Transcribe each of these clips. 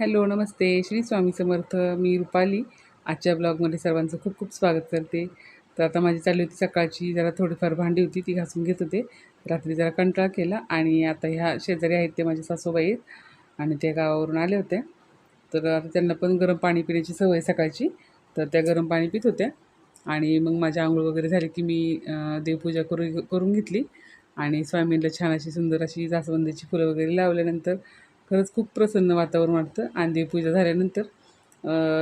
Hello नमस्ते. श्री स्वामी समर्थ मी रुपाली. आजच्या ब्लॉगमध्ये सर्वांचं खूप खूप स्वागत करते. तर आता माझी चालली होती सकाळची जरा थोडीफार भांडी होती ती घासून घेत होते. रात्री जरा कंटाळा केला आणि आता ह्या शेजारी आहेत ते माझे सासूबाई आहेत आणि त्या गावावरून आले होते तर आता त्यांना पण गरम पाणी पिण्याची सवय आहे सकाळची. तर त्या गरम पाणी पित होत्या आणि मग माझी आंघोळ वगैरे झाली की मी देवपूजा करू करून घेतली. आणि स्वामींना छान अशी सुंदर अशी जास्वंदीची फुलं वगैरे लावल्यानंतर खरंच खूप प्रसन्न वातावरण वाटतं. आणि देवपूजा झाल्यानंतर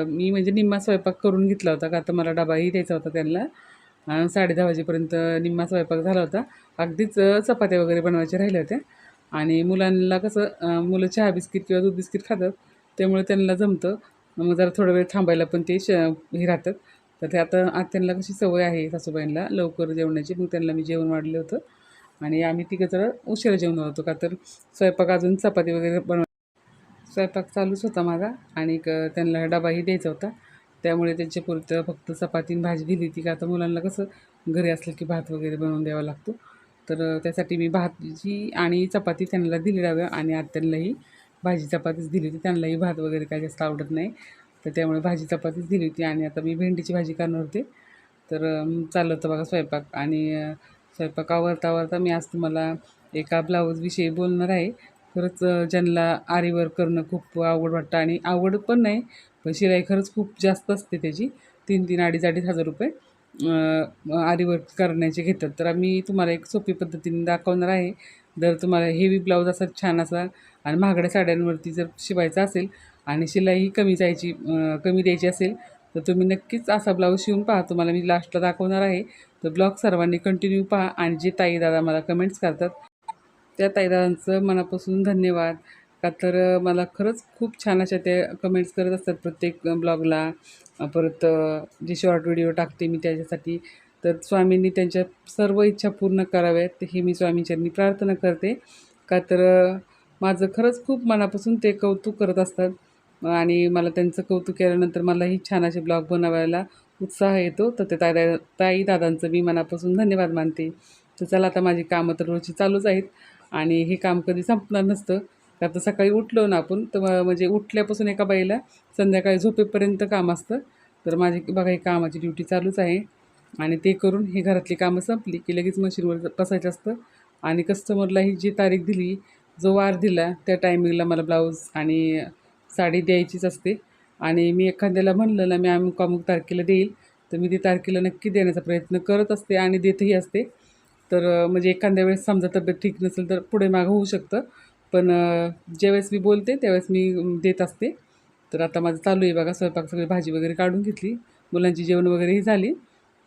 मी म्हणजे निम्मा स्वयंपाक करून घेतला होता का आता मला डबाही द्यायचा होता त्यांना. साडेदहा साडे दहा वाजेपर्यंत निम्मा स्वयंपाक झाला होता. अगदीच चपात्या वगैरे बनवायच्या राहिल्या होत्या. आणि मुलांना कसं मुलं चहा बिस्किट किंवा दूध बिस्किट खातात त्यामुळे त्यांना जमतं. मग जरा थोडा वेळ थांबायला पण ते श हे राहतात. तर ते आता आज त्यांना कशी सवय आहे सासूबाईंना लवकर जेवणाची. मग त्यांना मी जेवण वाढलं होतं. आणि आम्ही तिघं जर उशिरा जेवणार होतो का तर स्वयंपाक अजून चपाती वगैरे बनव स्वयंपाक चालूच होता माझा आणि त्यांना डबाही द्यायचा होता. त्यामुळे त्यांच्यापुरतं फक्त चपाती भाजी दिली ती का आता मुलांना कसं घरी असलं की भात वगैरे बनवून द्यावा लागतो. तर त्यासाठी मी भाजी आणि चपाती त्यांना दिली डाव्या आणि आत्यांनाही भाजी चपातीच दिली होती. त्यांनाही भात वगैरे काही जास्त आवडत नाही. तर त्यामुळे भाजी चपातीच दिली होती आणि आता मी भेंडीची भाजी करणार होते. तर चाललं होतं बघा स्वयंपाक आणि स्वयंपाकावरता आवरता मी आज तुम्हाला एका ब्लाऊजविषयी बोलणार आहे. खरंच ज्यांना आरीवर करणं खूप आवड वाटतं आणि आवड पण नाही पण शिलाई खरंच खूप जास्त असते त्याची. तीन तीन अडीच अडीच हजार रुपये आरीवर्क करण्याचे घेतात. तर आम्ही तुम्हाला एक सोपी पद्धतीने दाखवणार आहे. जर तुम्हाला हेवी ब्लाऊज असा छान असा आणि महागड्या साड्यांवरती जर शिवायचा असेल आणि शिलाई कमी जायची कमी द्यायची असेल तर तुम्ही नक्कीच असा ब्लाऊज शिवून पहा. तुम्हाला मी लास्टला दाखवणार आहे. तर ब्लॉग सर्वांनी कंटिन्यू पहा आणि जे ताईदादा मला कमेंट्स करतात त्या ताईदादांचं मनापासून धन्यवाद. का तर मला खरंच खूप छान अशा त्या कमेंट्स करत असतात प्रत्येक ब्लॉगला. परत जे शॉर्ट व्हिडिओ टाकते मी त्याच्यासाठी. तर स्वामींनी त्यांच्या सर्व इच्छा पूर्ण कराव्यात हे मी स्वामींच्यांनी प्रार्थना करते. का तर माझं खरंच खूप मनापासून ते कौतुक करत असतात. आणि मला त्यांचं कौतुक केल्यानंतर मलाही छान असे ब्लॉग बनवायला उत्साह येतो. तर ते ताई ताई दादांचं मी मनापासून धन्यवाद मानते. तर चला आता माझी कामं तर रोजची चालूच आहेत. आणि हे काम कधी संपणार नसतं. तर आता सकाळी उठलो ना आपण तर म्हणजे उठल्यापासून एका बाईला संध्याकाळी झोपेपर्यंत काम असतं. तर माझी बघा ही कामाची ड्युटी चालूच आहे. आणि ते करून हे घरातली कामं संपली की लगेच मशीनवर बसायचं असतं. आणि कस्टमरला ही जी तारीख दिली जो वार दिला त्या टायमिंगला मला ब्लाऊज आणि साडी द्यायचीच असते. आणि मी एखाद्याला म्हणलं ना मी अमुक अमुक तारखेला देईल तर मी ती तारखेला नक्की देण्याचा प्रयत्न करत असते आणि देतही असते. तर म्हणजे एखाद्या वेळेस समजा तब्येत ठीक नसेल तर पुढे मागं होऊ शकतं. पण ज्यावेळेस मी बोलते त्यावेळेस मी देत असते. तर आता माझं चालू आहे बघा स्वयंपाक सगळी भाजी वगैरे काढून घेतली. मुलांची जेवण वगैरेही झाली.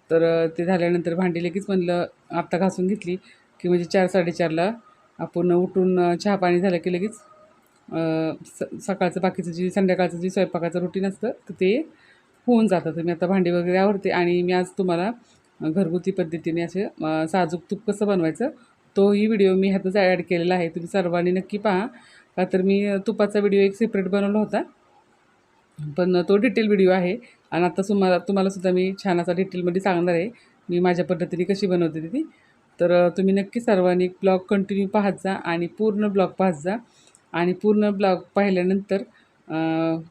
तर ते झाल्यानंतर भांडी लगेच म्हणलं आत्ता घासून घेतली की म्हणजे चार साडेचारला आपण उठून चहा पाणी झालं की लगेच स सकाळचं बाकीचं जे संध्याकाळचं जे स्वयंपाकाचं रुटीन असतं तर ते होऊन जातं. तर मी आता भांडी वगैरे आवडते आणि मी आज तुम्हाला घरगुती पद्धतीने असे साजूक तूप कसं बनवायचं तोही व्हिडिओ मी ह्यातच ॲड केलेला आहे. तुम्ही सर्वांनी नक्की पहा. का तर मी तुपाचा व्हिडिओ एक सेपरेट बनवला होता. पण तो डिटेल व्हिडिओ आहे. आणि आता तुम्हाला तुम्हालासुद्धा मी छान असा डिटेलमध्ये सांगणार आहे. मी माझ्या पद्धतीने कशी बनवते ती. तर तुम्ही नक्की सर्वांनी ब्लॉग कंटिन्यू पाहत जा आणि पूर्ण ब्लॉग पाहत जा. आणि पूर्ण ब्लॉग पाहिल्यानंतर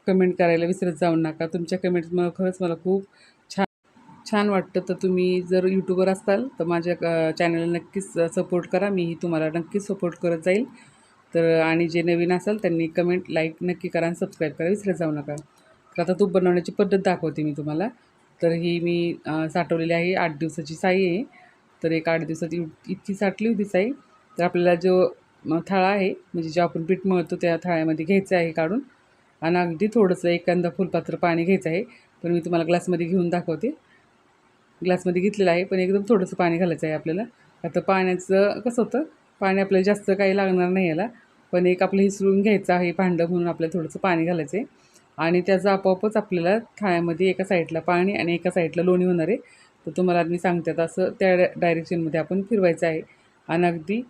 कमेंट करायला विसरत जाऊ नका. तुमच्या कमेंट्स मला खरंच मला खूप छान छान वाटतं. तर तुम्ही जर यूट्यूबर असाल तर माझ्या चॅनलला नक्कीच सपोर्ट करा. मीही तुम्हाला नक्कीच सपोर्ट करत जाईल. तर आणि जे नवीन असाल त्यांनी कमेंट लाईक नक्की करा आणि सबस्क्राईब करा. विसरत जाऊ नका. तर आता तूप बनवण्याची पद्धत दाखवते मी तुम्हाला. तर ही मी साठवलेली आहे. आठ दिवसाची साई आहे. तर एक आठ दिवसात इतकी साठली होती साई. तर आपल्याला जो थाळा आहे. म्हणजे जे आपण पीठ मळतो त्या थाळ्यामध्ये घ्यायचं आहे काढून. आणि अगदी थोडंसं एखादा फुलपात्र पाणी घ्यायचं आहे. पण मी तुम्हाला ग्लासमध्ये घेऊन दाखवते. ग्लासमध्ये घेतलेलं आहे पण एकदम थोडंसं पाणी घालायचं आहे आपल्याला. आता पाण्याचं कसं होतं? पाणी आपल्याला जास्त काही लागणार नाही याला. पण एक आपलं हिसळून घ्यायचं आहे भांडं म्हणून आपल्याला थोडंसं पाणी घालायचं आहे. आणि त्याचं आपोआपच आपल्याला थाळ्यामध्ये एका साईडला पाणी आणि एका साईडला लोणी होणार आहे. तर तुम्हाला मी सांगते आता असं त्या डायरेक्शनमध्ये आपण फिरवायचं आहे. आणि अगदी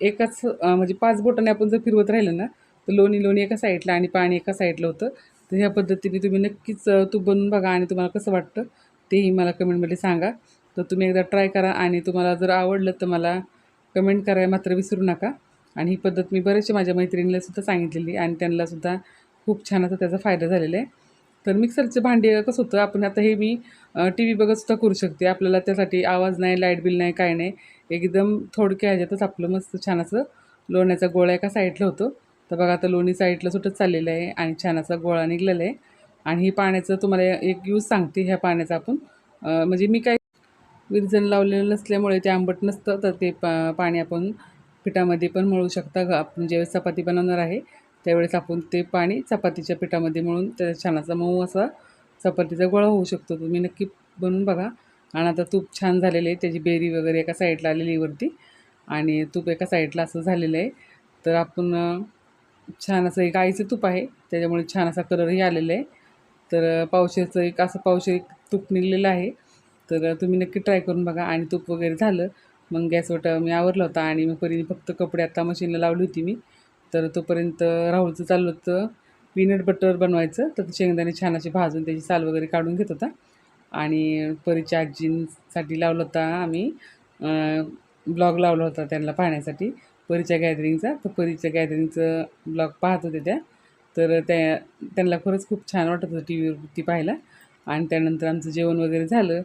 एकाच म्हणजे पाच बोटाने आपण जर फिरवत राहिलं ना तर लोणी लोणी एका साईडला आणि पाणी एका साईडला होतं. तर ह्या पद्धतीने तुम्ही नक्कीच तूप बनवून बघा आणि तुम्हाला कसं वाटतं तेही मला कमेंटमध्ये सांगा. तर तुम्ही एकदा ट्राय करा आणि तुम्हाला जर आवडलं तर मला कमेंट करायला मात्र विसरू नका. आणि ही पद्धत मी बरेचशा माझ्या मैत्रिणीलासुद्धा सांगितलेली आणि त्यांनासुद्धा खूप छान असा त्याचा फायदा झालेला आहे. तर मिक्सरचे भांडे कसं होतं आपण आता हे मी टी व्ही बघत सुद्धा करू शकते. आपल्याला त्यासाठी आवाज नाही लाइट बिल नाही काय नाही. एकदम थोडक्या ह्याच्यातच आपलं मस्त छान असं लोण्याचा गोळा एका साईडला होतो. तर बघा आता लोणी साईडला सुटत चाललेलं आहे आणि छान असा गोळा निघलेला आहे. आणि हे पाण्याचं तुम्हाला एक यूज सांगते ह्या पाण्याचा आपण. म्हणजे मी काय विरजण लावलेलं नसल्यामुळे ते आंबट नसतं तर ते पा पाणी आपण पिठामध्ये पण मळू शकता. आपण ज्यावेळेस चपाती बनवणार आहे त्यावेळेस आपण ते पाणी चपातीच्या पिठामध्ये मळून त्या छानाचा मऊ असा चपातीचा गोळा होऊ शकतो. तुम्ही नक्की बनवून बघा. आणि आता तूप छान झालेलं आहे. त्याची बेरी वगैरे एका साईडला आलेली आहे वरती. आणि तूप एका साईडला असं झालेलं आहे. तर आपण छान असं एक गाईचं तूप आहे. त्याच्यामुळे छान असा कलरही आलेला आहे. तर पावशेचं एक असं पावशे एक तूप निघलेलं आहे. तर तुम्ही नक्की ट्राय करून बघा. आणि तूप वगैरे झालं मग गॅसवटा मी आवरला होता. आणि मग परीने फक्त कपडे आता मशीनला लावली होती मी. तर तोपर्यंत राहुलचं चाललं होतं. पीनट बटर बनवायचं. तर शेंगदाणे छान असे भाजून त्याची साल वगैरे काढून घेत होता. आणि परीच्या आजींसाठी लावलं होता आम्ही. ब्लॉग लावला होता त्यांना पाहण्यासाठी परीच्या गॅदरिंगचा. तर परीच्या गॅदरिंगचं ब्लॉग पाहत होते त्या. तर त्या त्यांना खरंच खूप छान वाटत होतं टी व्हीवरती पाहायला. आणि त्यानंतर आमचं जेवण वगैरे झालं.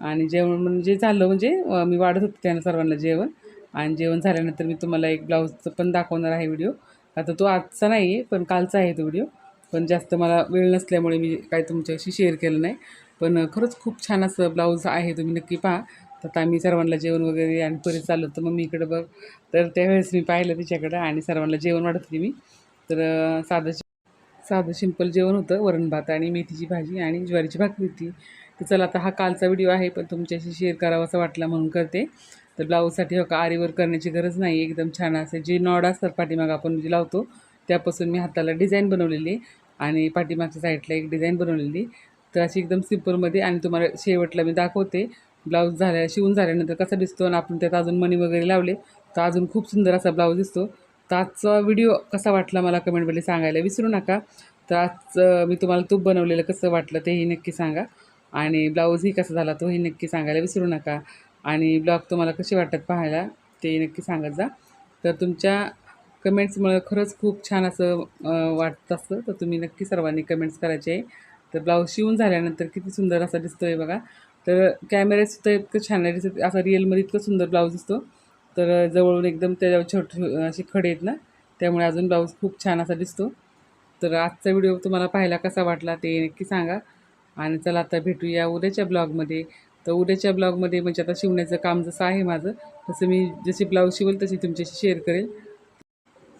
आणि जेवण म्हणजे झालं म्हणजे मी वाढत होते त्यांना सर्वांना जेवण. आणि जेवण झाल्यानंतर मी तुम्हाला एक ब्लाऊजचं पण दाखवणार आहे व्हिडिओ. आता तो आजचा नाही आहे पण कालचा आहे तो व्हिडिओ. पण जास्त मला वेळ नसल्यामुळे मी काय तुमच्याशी शेअर केलं नाही. पण खरंच खूप छान असं ब्लाऊज आहे तुम्ही नक्की पहा. तर आता आम्ही सर्वांना जेवण वगैरे आणि परत चाललो होतं इकडं बघ. तर त्यावेळेस मी पाहिलं तिच्याकडं आणि सर्वांना जेवण वाढत होती मी. तर साधं साधं सिंपल जेवण होतं वरण भात आणि मेथीची भाजी आणि ज्वारीची भाकरी होती. तर चला आता हा कालचा व्हिडिओ आहे पण तुमच्याशी शेअर करावा असं वाटला म्हणून करते. तर ब्लाऊजसाठी हो का आरीवर करण्याची गरज नाही एकदम छान असे जे नॉड असतात पाठीमाग आपण जे लावतो त्यापासून मी हाताला डिझाईन बनवलेली आणि पाठीमागच्या साईडला एक डिझाईन बनवलेली तर अशी एकदम सिम्पलमध्ये आणि तुम्हाला शेवटला मी दाखवते. ब्लाऊज झाल्या शिवून झाल्यानंतर कसा दिसतो आणि आपण त्यात अजून मणी वगैरे लावले तर अजून खूप सुंदर असा ब्लाऊज दिसतो. तर आजचा व्हिडिओ कसा वाटला मला कमेंटमध्ये सांगायला विसरू नका. तर आज मी तुम्हाला तूप बनवलेलं कसं वाटलं तेही नक्की सांगा. आणि ब्लाऊजही कसा झाला तोही नक्की सांगायला विसरू नका. आणि ब्लॉग तुम्हाला कसे वाटतात पाहायला ते नक्की सांगत जा. तर तुमच्या कमेंट्समुळं खरंच खूप छान असं वाटत असतं. तर तुम्ही नक्की सर्वांनी कमेंट्स करायचे. आहे तर ब्लाऊज शिवून झाल्यानंतर किती सुंदर असा दिसतो आहे बघा. तर कॅमेऱ्यात सुद्धा इतकं छान आहे दिसत असा रिअलमध्ये इतकं सुंदर ब्लाऊज दिसतो. तर जवळून एकदम त्याच्यावर छोटे असे खडे आहेत ना त्यामुळे अजून ब्लाऊज खूप छान असा दिसतो. तर आजचा व्हिडिओ तुम्हाला पाहायला कसा वाटला ते नक्की सांगा. आणि चला आता भेटूया उद्याच्या ब्लॉगमध्ये. तर उद्याच्या ब्लॉगमध्ये म्हणजे आता शिवण्याचं काम जसं आहे माझं तसं मी जशी ब्लाऊज शिवेल तशी तुमच्याशी शेअर करेल.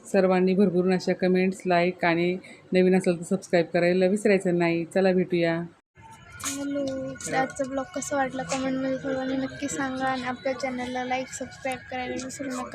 सर्वांनी भरभरून अशा कमेंट्स लाईक आणि नवीन असेल तर सबस्क्राईब करायला विसरायचं नाही. चला भेटूया. हॅलो आजचा ब्लॉग कसा वाटला कमेंटमध्ये सर्वांनी नक्की सांगा आणि आपल्या चॅनलला लाईक सबस्क्राईब करायला विसरू नका.